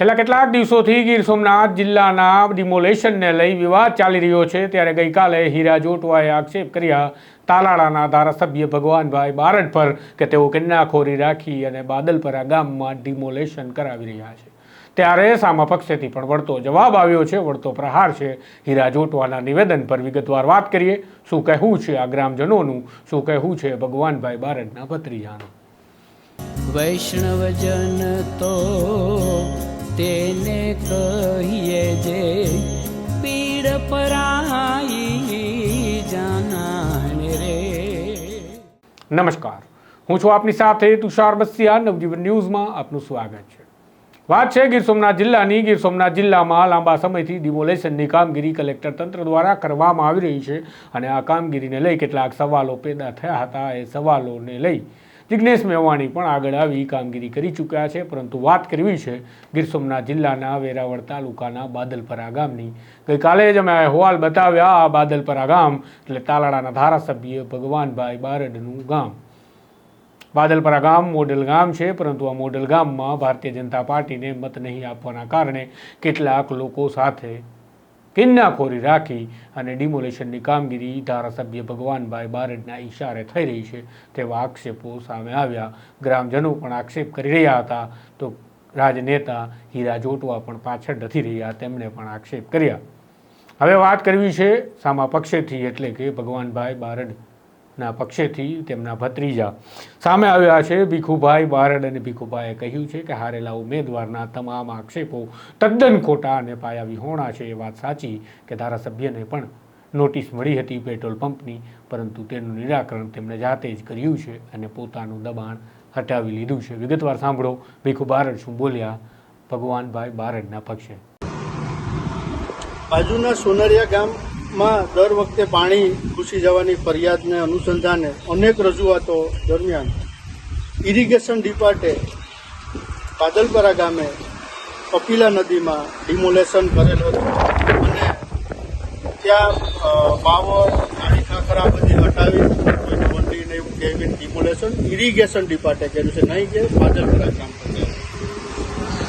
છેલ્લા કેટલાક દિવસોથી ગીર સોમનાથ જિલ્લાના ડિમોલેશનને લઈ વિવાદ ચાલી રહ્યો છે. ત્યારે ગઈકાલે હીરા જોટવાએ આક્ષેપ કર્યા. તાલાળાના ધારાસભ્ય ભગવાનભાઈ બારડ પર કે તેઓ કિન્નાખોરી રાખી અને બાદલપરા ગામમાં ડિમોલેશન કરાવી રહ્યા છે. ત્યારે સામા પક્ષેથી પણ વળતો જવાબ આવ્યો છે, વળતો પ્રહાર છે. હીરા જોટવાના નિવેદન પર વિગતવાર વાત કરીએ. શું કહેવું છે આ ગ્રામજનોનું? શું કહેવું છે ભગવાનભાઈ બારડના ભત્રીજાનું? વૈષ્ણવજન તો તેને કહીએ જે પીડ પરાઈ જાનાને રે. નમસ્કાર. હું છું આપની સાથે તુષાર બસિયા. નવજીવન ન્યૂઝમાં આપનું સ્વાગત છે. વાત છે ગીર સોમનાથ જિલ્લાની. ગીર સોમનાથ જિલ્લામાં લાંબા સમયથી ડિમોલેશનની કામગીરી કલેક્ટર તંત્ર દ્વારા કરવામાં આવી રહી છે અને આ કામગીરીને લઈ કેટલાક સવાલો પેદા થયા હતા. એ સવાલોને લઈ જિજ્ઞેશ મેવાણી પણ આગળ આવી કામગીરી કરી ચૂક્યા છે, પરંતુ વાત કરવી છે, ગીર સોમનાથ જિલ્લાના વેરાવળ તાલુકાના બાદલપરા ગામની. ગઈકાલે જ અમે અહેવાલ બતાવ્યા, આ બાદલપરા ગામ, એટલે તાલાળાના ધારાસભ્ય ભગવાનભાઈ બારડનું ગામ. બાદલપરા ગામ મોડેલ ગામ છે, પરંતુ આ મોડેલ ગામમાં ભારતીય જનતા પાર્ટીને મત નહીં આપવાના કારણે કેટલાક લોકો સાથે કિન્નાખોરી રાખી અને ડિમોલેશનની કામગીરી ધારાસભ્ય ભગવાનભાઈ બારડના ઇશારે થઈ રહી છે તેવા આક્ષેપો સામે આવ્યા. ગ્રામજનો પણ આક્ષેપ કરી રહ્યા હતા. તો રાજનેતા હીરા જોટવા પણ પાછળ નથી રહ્યા, તેમણે પણ આક્ષેપ કર્યા. હવે વાત કરવી છે સામા પક્ષેથી, એટલે કે ભગવાનભાઈ બારડના પક્ષેથી તેમના ભત્રીજા. સામે આવ્યા છે ભીખુભાઈ બારડ અને ભીખુભાઈએ કહ્યું છે કે હારેલા ઉમેદવારના તમામ આક્ષેપો તદ્દન ખોટા અને પાયા વિહોણા છે એ વાત સાચી કે ધારાસભ્યને પણ નોટિસ મળી હતી પેટ્રોલ પંપની, પરંતુ તેનું નિરાકરણ તેમણે જાતે જ કર્યું છે અને પોતાનું દબાણ હટાવી લીધું છે. વિગતવાર સાંભળો, ભીખુ બારડ શું બોલ્યા? ભગવાનભાઈ બારડના પક્ષે. બાજુના સોનરિયા ગામમાં દર વખતે પાણી ઘૂસી જવાની ફરિયાદને અનુસંધાને અનેક રજૂઆતો દરમિયાન ઇરિગેશન ડિપાર્ટે પાદલપરા ગામે કપિલા નદીમાં ડિમોલેશન કરેલું હતું. અને ત્યાં પાવર પાણી ખાખરા બધી હટાવી વંડીને એવું કહેવી ડિમોલેશન ઇરિગેશન ડિપાર્ટે કર્યું છે, નહીં કે પાદલપરા ગામ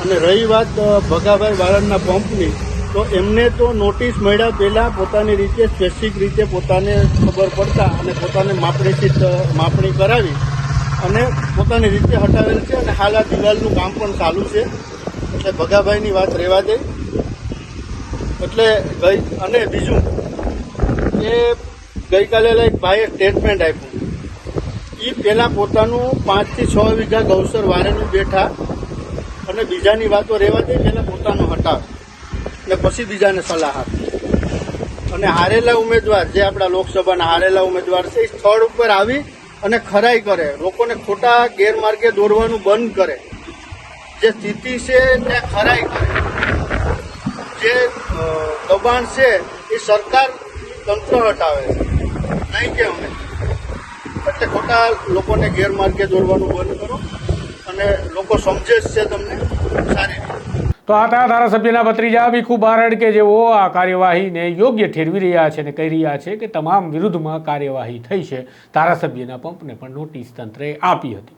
અને રહી વાત ભગાભાઈ વાળંદના પંપની તો એમને તો નોટિસ મળ્યા પહેલા પોતાની રીતે સ્પેસિફિક રીતે પોતાને ખબર પડતા અને પોતાને માપણીથી માપણી કરાવી અને પોતાની રીતે હટાવેલ છે અને હાલ આ દિવાલનું કામ પણ ચાલુ છે. એટલે ભગાભાઈની વાત રહેવા દે. એટલે ગઈ, અને બીજું કે ગઈકાલે એક ભાઈએ સ્ટેટમેન્ટ આપ્યું. એ પહેલાં પોતાનું પાંચથી છ વીઘા ગૌસર વારેનું બેઠા અને બીજાની વાતો રહેવા દે પહેલાં પોતાનો હટાવ. ને પછી બીજાને સલાહ આપે. અને હારેલા ઉમેદવાર જે આપણા લોકસભાના હારેલા ઉમેદવાર છે, એ સ્થળ ઉપર આવી અને ખરાઈ કરે. લોકોને ખોટા ગેરમાર્ગે દોરવાનું બંધ કરે. જે સ્થિતિ છે તે ખરાઈ કરે. જે દબાણ છે, એ સરકાર તંત્ર હટાવે છે. નહીં કે અમે. એટલે ખોટા લોકોને ગેરમાર્ગે દોરવાનું બંધ કરો અને લોકો સમજે છે તમને. સારી રીતે. તો આ હતા ધારાસભ્યના ભત્રીજા ભીખુ બારડ કે જેઓ આ કાર્યવાહીને યોગ્ય ઠેરવી રહ્યા છે અને કહી રહ્યા છે કે તમામ વિરુદ્ધમાં કાર્યવાહી થઈ છે, ધારાસભ્યના પંપને પણ નોટિસ તંત્રએ આપી હતી.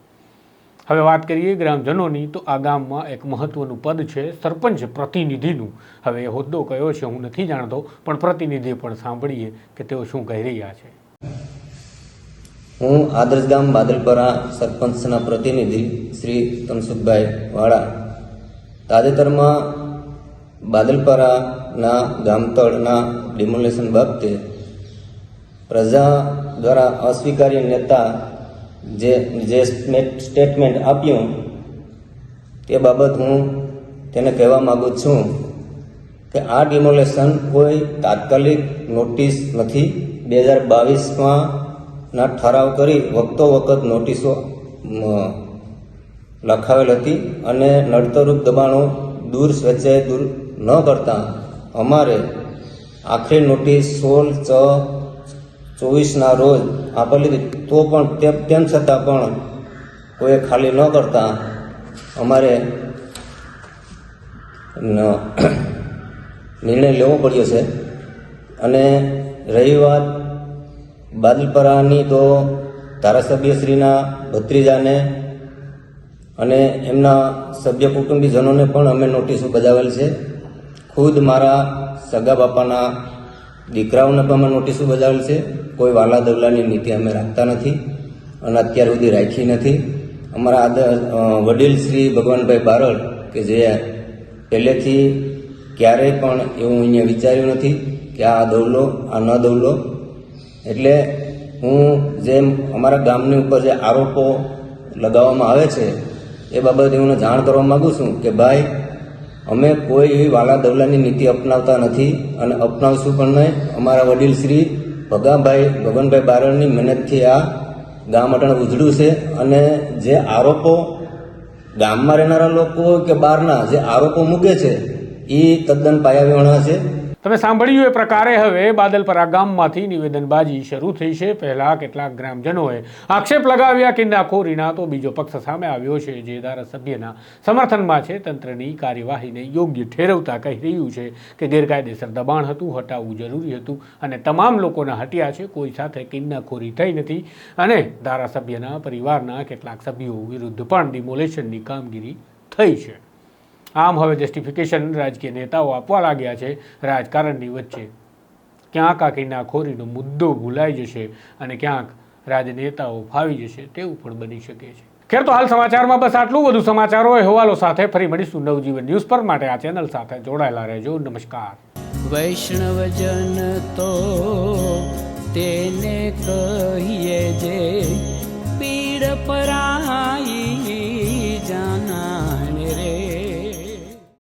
હવે વાત કરીએ ગ્રામજનોની, તો આ ગામમાં એક મહત્વનું પદ છે, સરપંચ પ્રતિનિધિનું. હવે એ હોદ્દો કયો છે હું નથી જાણતો, પણ પ્રતિનિધિ પણ સાંભળીએ કે તેઓ શું કહી રહ્યા છે. હું આદર્શ ગામ બાદલપરા સરપંચના પ્રતિનિધિ શ્રી તનસુખભાઈ વાળા તાજેતરમાં બાદલપરાના ગામતળના ડિમોલેશન બાબતે પ્રજા દ્વારા અસ્વીકાર્ય નેતા જે જે સ્ટેટમેન્ટ- આપ્યું તે બાબત હું તેને કહેવા માગું છું કે આ ડિમોલેશન કોઈ તાત્કાલિક નોટિસ નથી. બે હજાર બાવીસમાં ના ઠરાવ કરી વખતો વખત નોટિસો લખાવેલ હતી અને નડતરરૂપ દબાણો દૂર સ્વેચ્છાએ દૂર ન કરતા અમારે આખરી નોટિસ સોળ છ ચોવીસના રોજ આપેલી હતી. તો પણ તેમ છતાં પણ કોઈએ ખાલી ન કરતા અમારે નિર્ણય લેવો પડ્યો છે. અને રહી વાત બાદલપરાની તો ધારાસભ્યશ્રીના ભત્રીજાને અને એમના સભ્ય કુટુંબીજનોને પણ અમે નોટિસો બજાવેલ છે. ખુદ મારા સગા બાપાના દીકરાઓને પણ અમે નોટિસો બજાવેલ છે. કોઈ વાલા દગલાની નીતિ અમે રાખતા નથી અને અત્યાર સુધી રાખી નથી. અમારા આદર વડીલ શ્રી ભગવાનભાઈ બારડ કે જે પહેલેથી ક્યારેય પણ એવું અહીંયા વિચાર્યું નથી કે આ દોડલો આ ન દોડલો એટલે હું જેમ અમારા ગામની ઉપર જે આરોપો લગાવવામાં આવે છે એ બાબતે હું જાણ કરવા માગું છું કે ભાઈ, અમે કોઈ એવી વાલા દવલાની નીતિ અપનાવતા નથી અને અપનાવશું પણ નહીં. અમારા વડીલ શ્રી ભગાભાઈ ભગવાનભાઈ બારણની મહેનતથી આ ગામ અટણ ઉજળું છે અને જે આરોપો ગામમાં રહેનારા લોકો કે બહારના જે આરોપો મૂકે છે એ તદ્દન પાયાવિહોણા છે. તમે સાંભળ્યું એ પ્રકારે હવે બાદલપરા ગામમાંથી નિવેદનબાજી શરૂ થઈ છે. પહેલા કેટલાક ગ્રામજનોએ આક્ષેપ લગાવ્યા કિન્નાખોરીના તો બીજો પક્ષ સામે આવ્યો છે. જે ધારાસભ્યના સમર્થનમાં છે. તંત્રની કાર્યવાહીને યોગ્ય ઠેરવતા કહી રહ્યું છે કે ગેરકાયદેસર દબાણ હતું, હટાવવું જરૂરી હતું અને તમામ લોકોના હટ્યા છે. કોઈ સાથે કિન્નાખોરી થઈ નથી. અને ધારાસભ્યના પરિવારના કેટલાક સભ્યો વિરુદ્ધ પણ ડિમોલેશનની કામગીરી થઈ છે. આમ હવે જસ્ટિફિકેશન રાજકીય નેતાઓ આપવા લાગ્યા છે રાજકારણની વચ્ચે. ક્યાંક આ કિનાખોરીનો મુદ્દો ભૂલાઈ જશે અને ક્યાંક રાજનેતાઓ ફાવી જશે તેવું પણ બની શકે છે. ખેર તો હાલ સમાચારમાં બસ આટલું. વધુ સમાચારો અહેવાલો સાથે ફરી મળીશું નવજીવન ન્યૂઝ પર. માટે આ ચેનલ સાથે જોડાયેલા રહેજો. નમસ્કાર. વૈષ્ણવજન તો તેને કહીએ જે પીડ પરાઈ જાના